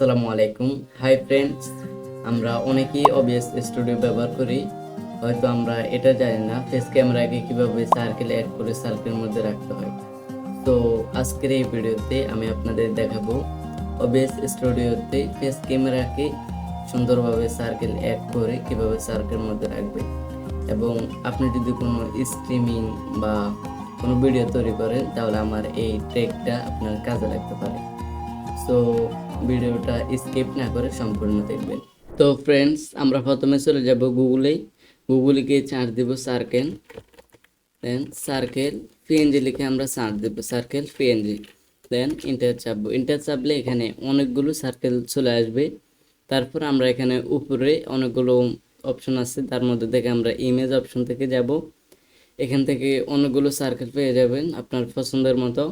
আসসালামু আলাইকুম। Hi friends আমরা অনেকেই অবিয়াস স্টুডিও ব্যবহার করি। হয়তো আমরা এটা জানি না ফেস ক্যামেরাকে কীভাবে সার্কেল অ্যাড করে সার্কেলের মধ্যে রাখতে হয়। তো আজকের এই ভিডিওতে আমি আপনাদের দেখাবো অবিয়াস স্টুডিওতে ফেস ক্যামেরাকে সুন্দরভাবে সার্কেল অ্যাড করে কীভাবে সার্কেলের মধ্যে রাখবে। এবং আপনি যদি কোনো স্ট্রিমিং বা কোনো ভিডিও তৈরি করেন, তাহলে আমার এই ট্রেকটা আপনার কাজে লাগতে পারে। সো ভিডিওটা স্কিপ না করে সম্পূর্ণ দেখবেন। তো ফ্রেন্ডস আমরা প্রথমে চলে যাব গুগলে। গুগলে গিয়ে চার্জ দেব সার্কেল দেন সার্কেল পিএনজি লিখে আমরা সার্চ দেব সার্কেল পিএনজি দেন ইন্টার চাপবো। ইন্টার চাপলে এখানে অনেকগুলো সার্কেল চলে আসবে। তারপর আমরা এখানে উপরে অনেকগুলো অপশন আছে। তার মধ্যে থেকে আমরা ইমেজ অপশন থেকে যাব। এখান থেকে অনেকগুলো সার্কেল পেয়ে যাবেন আপনার পছন্দের মতো।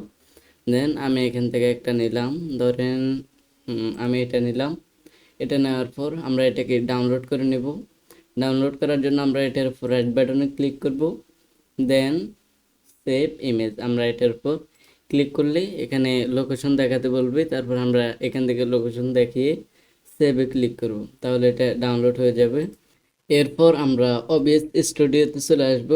দেন আমি এখান থেকে একটা নিলাম। ধরেন আমি এটা নিলাম। এটা নেওয়ার পর আমরা এটাকে ডাউনলোড করে নেব। ডাউনলোড করার জন্য আমরা এটার উপর রাইট বাটনে ক্লিক করব। দেন সেভ ইমেজ আমরা এটার উপর ক্লিক করলে এখানে লোকেশন দেখাতে বলবে। তারপর আমরা এখান থেকে লোকেশন দেখিয়ে সেভে ক্লিক করব। তাহলে এটা ডাউনলোড হয়ে যাবে। এরপর আমরা অবিয়াস স্টুডিওতে চলে আসব।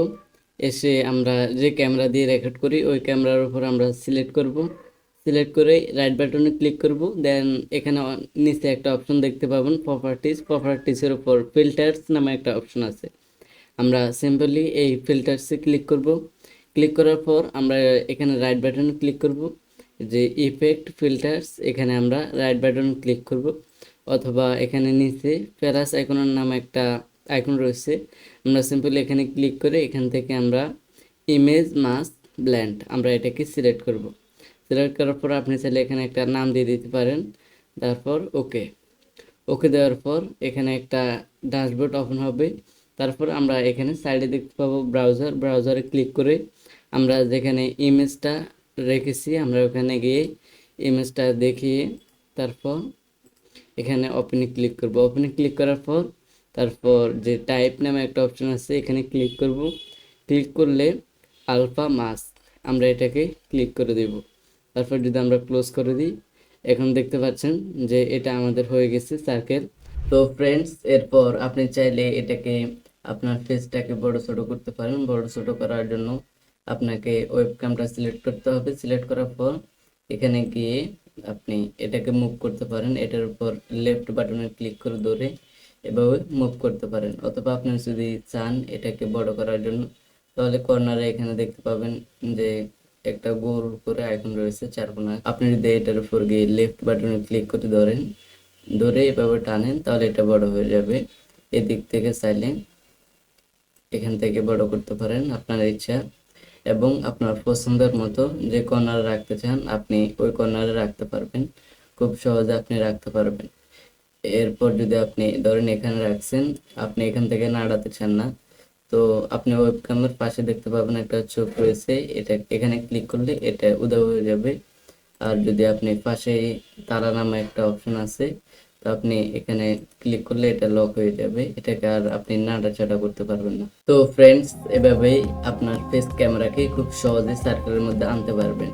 এসে আমরা যে ক্যামেরা দিয়ে রেকর্ড করি, ওই ক্যামেরার উপর আমরা সিলেক্ট করব। সিলেক্ট করে রাইট বাটনে ক্লিক করব। দেন এখানে নিচে একটা অপশন দেখতে পাবেন প্রপার্টিজ প্রপার্টিসের উপর ফিল্টার্স নামে একটা অপশন আছে। আমরা সিম্পলি এই ফিল্টার্সে ক্লিক করব। ক্লিক করার পর আমরা এখানে রাইট বাটনে ক্লিক করব। যে ইফেক্ট ফিল্টার্স এখানে আমরা রাইট বাটনে ক্লিক করব। অথবা এখানে নিচে প্যারাস আইকনের নামে একটা আইকন রয়েছে। আমরা সিম্পলি এখানে ক্লিক করে এখান থেকে আমরা ইমেজ মাস ব্ল্যান্ড আমরা এটাকে সিলেক্ট করব। সিলেক্ট করার পর আপনি চাইলে এখানে একটা নাম দিয়ে দিতে পারেন। তারপর ওকে ওকে দেওয়ার পর এখানে একটা ড্যাশবোর্ড ওপেন হবে। তারপর আমরা এখানে সাইডে দেখতে পাবো ব্রাউজার ব্রাউজারে ক্লিক করে আমরা যেখানে ইমেজটা রেখেছি, আমরা ওখানে গিয়ে ইমেজটা দেখিয়ে তারপর এখানে ওপেনে ক্লিক করব। ওপেনে ক্লিক করার পর তারপর যে টাইপ নামে একটা অপশন আছে, এখানে ক্লিক করব। ক্লিক করলে আলফা মাস্ক আমরা এটাকে ক্লিক করে দেব। তারপর যদি আমরা ক্লোজ করে দিই, এখন দেখতে পাচ্ছেন যে এটা আমাদের হয়ে গেছে সার্কেল তো ফ্রেন্ডস এরপর আপনি চাইলে এটাকে আপনার ফেসটাকে বড় ছোট করতে পারেন। বড় ছোট করার জন্য আপনাকে ওয়েবক্যামটা সিলেক্ট করতে হবে। সিলেক্ট করার পর এখানে গিয়ে আপনি এটাকে মুভ করতে পারেন। এটার উপর লেফট বাটনে ক্লিক করে ধরে এভাবে মুভ করতে পারেন। অথবা আপনি যদি চান এটাকে বড় করার জন্য, তাহলে কর্নারে এখানে দেখতে পাবেন যে একটা গোল করে আইকন রয়েছে চারকোনা আপনি যদি এটার উপর গিয়ে লেফট বাটনে ক্লিক করে ধরেন, ধরে এভাবে টানেন, তাহলে এটা বড় হয়ে যাবে। এদিক থেকে চাইলে এখান থেকে বড় করতে পারেন আপনার ইচ্ছা। এবং আপনার পছন্দের মতো যে কর্নারে রাখতে চান, আপনি ওই কর্নারে রাখতে পারবেন। খুব সহজে আপনি রাখতে পারবেন। এরপর যদি আপনি ধরেন এখানে রাখছেন, আপনি এখান থেকে নাড়াতে চান না তো আপনি ওয়েবক্যামের পাশে দেখতে পাবেন একটা চোখ রয়েছে। এটা এখানে ক্লিক করলে এটা উধাও হয়ে যাবে। আর যদি আপনি পাশে তারা নামে একটা অপশন আছে, তো আপনি এখানে ক্লিক করলে এটা লক হয়ে যাবে। এটাকে আর আপনি নাড়াচাড়া করতে পারবেন না। তো ফ্রেন্ডস এভাবেই আপনার ফেস ক্যামেরাকে খুব সহজে সার্কেলের মধ্যে আনতে পারবেন।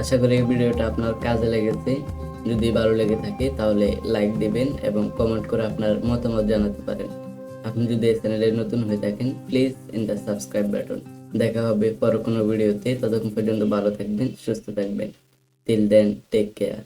আশা করি এই ভিডিওটা আপনার কাজে লেগেছে। যদি ভালো লেগে থাকে তাহলে লাইক দিবেন এবং কমেন্ট করে আপনার মতামত জানাতে পারেন। আপনি যদি এই চ্যানেলে নতুন হয়ে থাকেন please in the subscribe button দেখা হবে পর কোনো ভিডিওতে। ততক্ষণ পর্যন্ত ভালো থাকবেন, সুস্থ থাকবেন। Till then take care